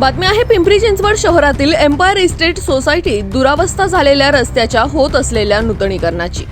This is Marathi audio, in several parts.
बातमी आहे पिंपरी चिंचवड शहरातील एम्पायर इस्टेट सोसायटीत दुरावस्था झालेल्या रस्त्याच्या होत असलेल्या नूतनीकरणाची.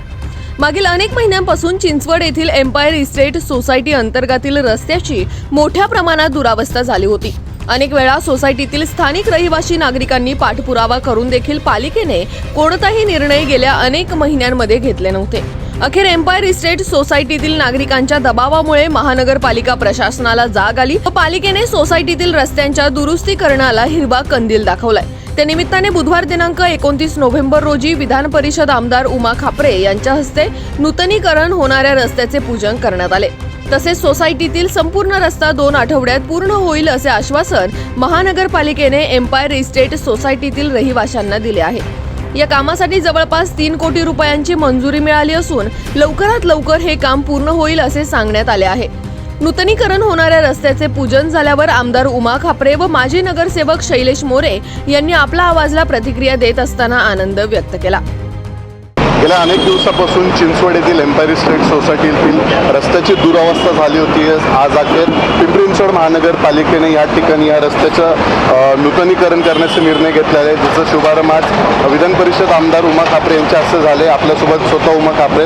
मागील अनेक महिन्यांपासून चिंचवड येथील एम्पायर इस्टेट सोसायटी अंतर्गातील रस्त्याची मोठ्या प्रमाणात दुरावस्था झाली होती. अनेक वेळा सोसायटीतील स्थानिक रहिवासी नागरिकांनी पाठपुरावा करून देखील पालिकेने कोणताही निर्णय गेल्या अनेक महिन्यांमध्ये घेतले नव्हते. अखेर एम्पायर इस्टेट सोसायटीतील नागरिकांच्या दबावामुळे महानगरपालिका प्रशासनाला जाग आली. व पालिकेने सोसायटीतील रस्त्यांच्या दुरुस्तीकरणाला हिरवा कंदील दाखवलाय. त्या निमित्ताने बुधवार दिनांक एकोणतीस नोव्हेंबर रोजी विधान परिषद आमदार उमा खापरे यांच्या हस्ते नूतनीकरण होणाऱ्या रस्त्याचे पूजन करण्यात आले. तसेच सोसायटीतील संपूर्ण रस्ता दोन आठवड्यात पूर्ण होईल असे आश्वासन महानगरपालिकेने एम्पायर इस्टेट सोसायटीतील रहिवाशांना दिले आहे. या कामासाठी जवळपास तीन कोटी रुपयांची मंजुरी मिळाली असून लवकरात लवकर हे काम पूर्ण होईल असे सांगण्यात आले आहे. नूतनीकरण होणाऱ्या रस्त्याचे पूजन झाल्यावर आमदार उमा खापरे व माजी नगरसेवक शैलेश मोरे यांनी आपला आवाजला प्रतिक्रिया देत असताना आनंद व्यक्त केला. गेल्या अनेक दिवसापासून चिंचवड येथील एम्पायर स्टेट सोसायटीतील रस्त्याची दुरावस्था झाली होती. आज अखेर पिंपरी चिंचवड महानगरपालिकेने या ठिकाणी या रस्त्याचं नूतनीकरण करण्याचा निर्णय घेतलेला आहे ज्याचा शुभारंभ आज विधान परिषद आमदार उमा खापरे यांच्या हस्ते झाले. आपल्यासोबत स्वतः उमा खापरे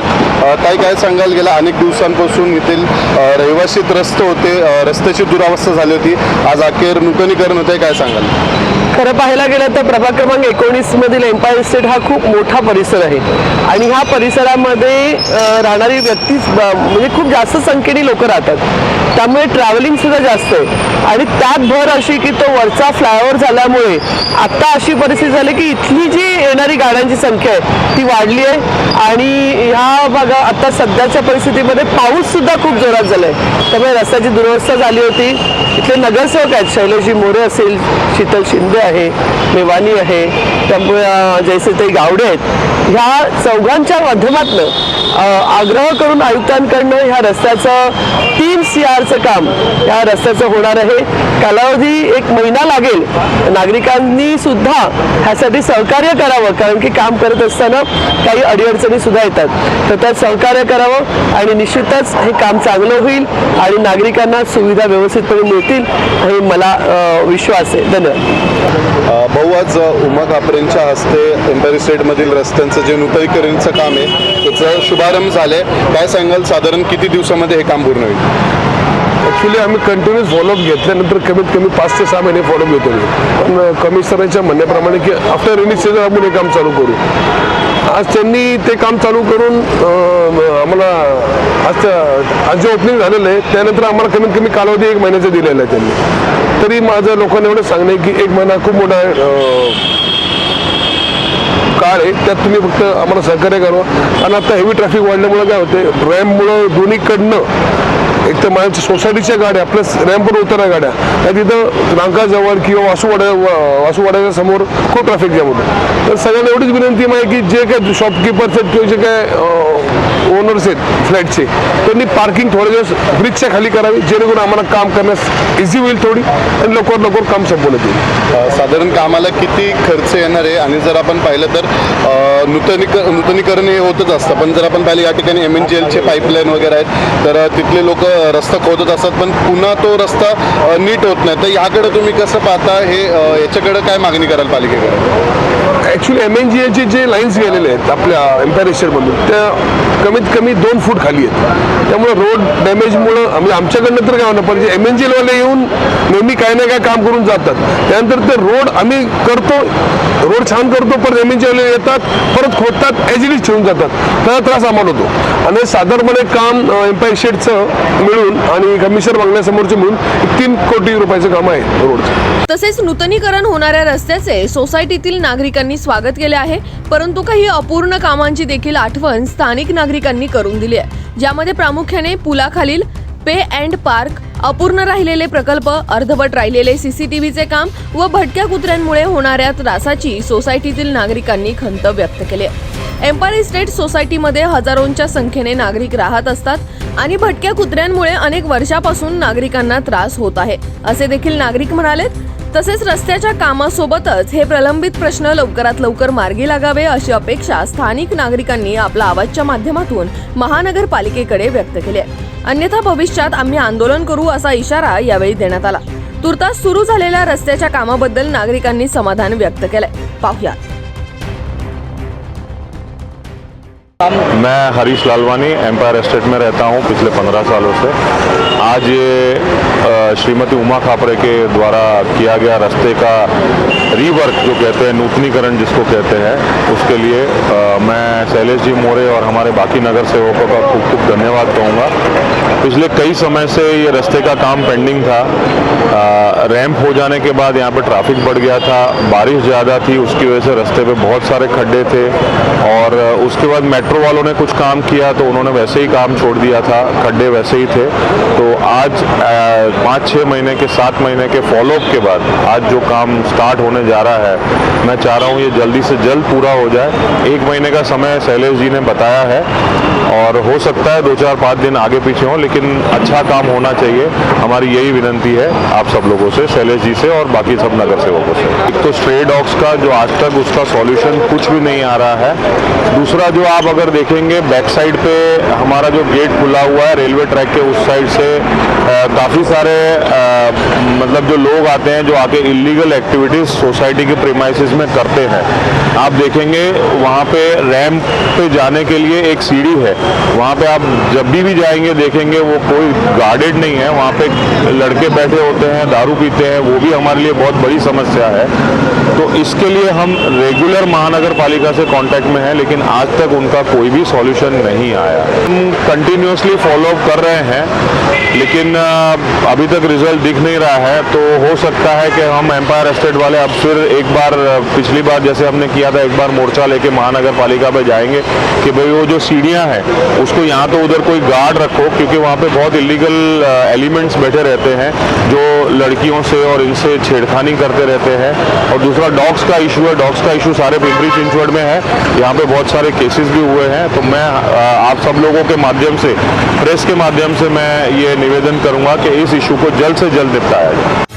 काय काय सांगाल? गेल्या अनेक दिवसांपासून येथील अ, रहिवासीत रस्ते होते. रस्त्याची दुरावस्था झाली होती. आज अखेर नूतनीकरण होते काय सांगाल? खरं पाहायला गेलं तर प्रभाग क्रमांक एकोणीस मधील एम्पायर स्टेट हा खूप मोठा परिसर आहे. आणि ह्या परिसरामध्ये राहणारी व्यक्ती म्हणजे खूप जास्त संख्येने लोक राहतात. त्यामुळे ट्रॅव्हलिंग सुद्धा जास्त आहे. आणि त्यात भर अशी की तो वरचा फ्लायओव्हर झाल्यामुळे आता अशी परिस्थिती झाली की इथली जी येणारी गाड्यांची संख्या आहे ती वाढली आहे. आणि ह्या भागा आता सध्याच्या परिस्थितीमध्ये पाऊस सुद्धा खूप जोरात झालाय. त्यामुळे रस्त्याची दुरवस्था झाली होती. इथले नगरसेवक आहेत शैलेशजी मोरे असेल शीतल शिंदे आहे मेवानी आहे त्यामुळे जैसे ते गावडे आहेत. ह्या दोघांच्या माध्यमातनं आग्रह करून आयुक्तांकडनं ह्या रस्त्याचं तीन सी आरचं काम या रस्त्याचं होणार आहे. कालावधी एक महिना लागेल. नागरिकांनी सुद्धा ह्यासाठी सहकार्य करावं कारण की काम करत असताना काही अडीअडचणी सुद्धा येतात. तर त्यात सहकार्य करावं आणि निश्चितच हे काम चांगलं होईल आणि नागरिकांना सुविधा व्यवस्थितपणे मिळतील हे मला विश्वास आहे. धन्यवाद. भाऊ आज उमा कापरेंच्या हस्ते एम्पायर स्टेटमधील रस्त्यांचं जे नूतनीकरणचं काम आहे. त्याचं शुभारंभ झालंय काय सांगाल? साधारण किती दिवसामध्ये हे काम पूर्ण होईल? ॲक्च्युली आम्ही कंटिन्युअस फॉलोअप घेतल्यानंतर कमीत कमी पाच ते सहा महिने फॉलोअप घेतो. पण कमिशनरच्या म्हणण्याप्रमाणे की आफ्टर रेनी सीझन आपण हे काम चालू करू. आज त्यांनी ते काम चालू करून आम्हाला आज आज जे ओपनिंग झालेलं आहे त्यानंतर आम्हाला कमीत कमी कालावधी एक महिन्याचा दिलेला आहे त्यांनी. तरी माझं लोकांना एवढं सांगणं आहे की एक महिना खूप मोठा काळ आहे त्यात तुम्ही फक्त आम्हाला सहकार्य करावं आणि आता हेवी ट्रॅफिक वाढल्यामुळे काय होते रॅम्पमुळं दोन्हीकडनं एक तर माझ्या सोसायटीच्या गाड्या प्लस रॅम्पवर उतरा गाड्या. त्या तिथं नांकाजवळ किंवा वासूवाड्या वासूवाड्याच्या समोर खूप ट्रॅफिक जॅम होतं. तर सगळ्यांना एवढीच विनंती आहे की जे काय शॉपकीपर्स आहेत किंवा जे काय ओनर्स आहेत फ्लॅटचे त्यांनी पार्किंग थोडे दिवस ब्रिजच्या खाली करावी जेणेकरून आम्हाला काम करण्यास इझी होईल थोडी आणि लवकर लवकर काम संपवण्यात येईल साधारण कामाला किती खर्च येणार आहे? आणि जर आपण पाहिलं तर नूतनीक नूतनीकरण हे होतच असतं. पण जर आपण पाहिलं या ठिकाणी एम एन जी एलचे पाईपलाईन वगैरे आहेत तर तिथले लोक लोक रस्ता खोदत असतात पण पुन्हा तो रस्ता नीट होत नाही. तर याकडे तुम्ही कसं पाहता? हे याच्याकडे काय मागणी कराल पालिकेकडे? ॲक्च्युली एम एन जी एचे जे लाईन्स गेलेले आहेत आपल्या एम्पायरेशरमधून त्या कमीत कमी दोन फूट खाली आहेत. त्यामुळे रोड डॅमेजमुळं म्हणजे आमच्याकडनं तर काय होणार पण जे एम एन जी एलवाले येऊन नेहमी काय ना काय काम करून जातात. त्यानंतर ते रोड आम्ही करतो रोड छान करतो पण एम एन जीवाले येतात परत खोदतात ॲज इट इज ठेवून जातात. त्याचा त्रास आम्हाला होतो. आणि साधारणपणे काम एम्पायर शेडचं मिळून आणि कमिशनर मागण्यासमोरचे मिळून तीन कोटी रुपयाचं काम आहे रोडचं. तसेच नूतनीकरण होणाऱ्या रस्त्याचे सोसायटीतील नागरिकांनी स्वागत केले आहे परंतु काही अपूर्ण कामांची देखील आठवण स्थानिक नागरिकांनी करून दिली आहे. ज्यामध्ये प्रामुख्याने पुलाखालील पे अँड पार्क अपूर्ण राहिलेले प्रकल्प अर्धवट राहिलेले सीसीटीव्हीचे काम व भटक्या कुत्र्यांमुळे होणाऱ्या त्रासाची सोसायटीतील नागरिकांनी खंत व्यक्त केली आहे. एम्पायर स्टेट सोसायटीमध्ये हजारोंच्या संख्येने नागरिक राहत असतात आणि भटक्या कुत्र्यांमुळे अनेक वर्षापासून नागरिकांना त्रास होत आहे. असे देखील नागरिक म्हणालेत. तसेच रस्त्याच्या कामासोबतच हे प्रलंबित प्रश्न लवकरात लवकर मार्गी लागावे अशी अपेक्षा स्थानिक नागरिकांनी आपला आवाजच्या माध्यमातून महानगरपालिकेकडे व्यक्त केली आहे. अन्यथा भविष्यात आम्ही आंदोलन करू असा इशारा यावेळी देण्यात आला. तुर्तास सुरू झालेल्या रस्त्याच्या कामाबद्दल नागरिकांनी समाधान व्यक्त केलंय. पाहूया मैं हरीश लालवानी एम्पायर एस्टेट में रहता हूँ पिछले पंद्रह सालों से। आज ये श्रीमती उमा खापरे के द्वारा किया गया रास्ते का रीवर्क जो कहते हैं नूतनीकरण जिसको कहते हैं उसके लिए आ, मैं शैलेश जी मोरे और हमारे बाकी नगर सेवकों का खूब खूब धन्यवाद कहूँगा। पिछले कई समय से ये रास्ते का काम पेंडिंग था। अ, रैंप हो जाने के बाद यहाँ पे ट्रैफ़िक बढ़ गया था बारिश ज़्यादा थी उसकी वजह से रास्ते पे बहुत सारे खड्डे थे और उसके बाद मेट्रो वालों ने कुछ काम किया तो उन्होंने वैसे ही काम छोड़ दिया था खड्डे वैसे ही थे। तो आज पाँच छः महीने के सात महीने के फॉलोअप के बाद आज जो काम स्टार्ट होने जा रहा है मैं चाह रहा हूँ ये जल्दी से जल्द पूरा हो जाए। एक महीने का समय शैलेश जी ने बताया है और हो सकता है दो चार पाँच दिन आगे पीछे हों लेकिन अच्छा काम होना चाहिए। हमारी यही विनंती है आप सब लोगों से शैलेश जी से और बाकी सब नगर सेवकों से। एक तो स्ट्रे डॉग्स का जो आज तक उसका सॉल्यूशन कुछ भी नहीं आ रहा है। दूसरा जो आप अगर देखेंगे बैक साइड पे हमारा जो गेट खुला हुआ है रेलवे ट्रैक के उस साइड से काफ़ी सारे अ, मतलब जो लोग आते हैं जो आके इलीगल एक्टिविटीज़ सोसाइटी के प्रीमाइसिस में करते हैं। आप देखेंगे वहाँ पे रैंप पे जाने के लिए एक सीढ़ी है। वहाँ पे आप जब भी भी जाएँगे देखेंगे वो कोई गार्डेड नहीं है, वहाँ पे लड़के बैठे होते हैं, दारू पीते हैं, वो भी हमारे लिए बहुत बड़ी समस्या है। तो इसके लिए हम रेगुलर महानगर पालिका से कांटेक्ट में हैं, लेकिन आज तक उनका कोई भी सॉल्यूशन नहीं आया। हम कंटिन्यूसली फॉलोअप कर रहे हैं, लेकिन अभी तक रिज़ल्ट दिख नहीं रहा है तो हो सकता है कि हम एम्पायर एस्टेट वाले अब फिर एक बार पिछली बार जैसे हमने किया था, एक बार मोर्चा लेके महानगर पालिका पर जाएँगे कि भाई वो जो सीढ़ियाँ हैं, उसको यहाँ तो उधर कोई गार्ड रखो, क्योंकि वहाँ पे बहुत इलीगल एलिमेंट्स बैठे रहते हैं, जो लड़कियों से और इनसे छेड़खानी करते रहते हैं। और दूसरा डॉग्स का इशू है डॉग्स का इशू सारे पिंपरी चिंचवड़ में है। यहाँ पे बहुत सारे केसेस भी हुए हैं। तो मैं आप सब लोगों के माध्यम से प्रेस के माध्यम से मैं ये निवेदन करूँगा कि इस इशू को जल्द से जल्द निपटाया जाए।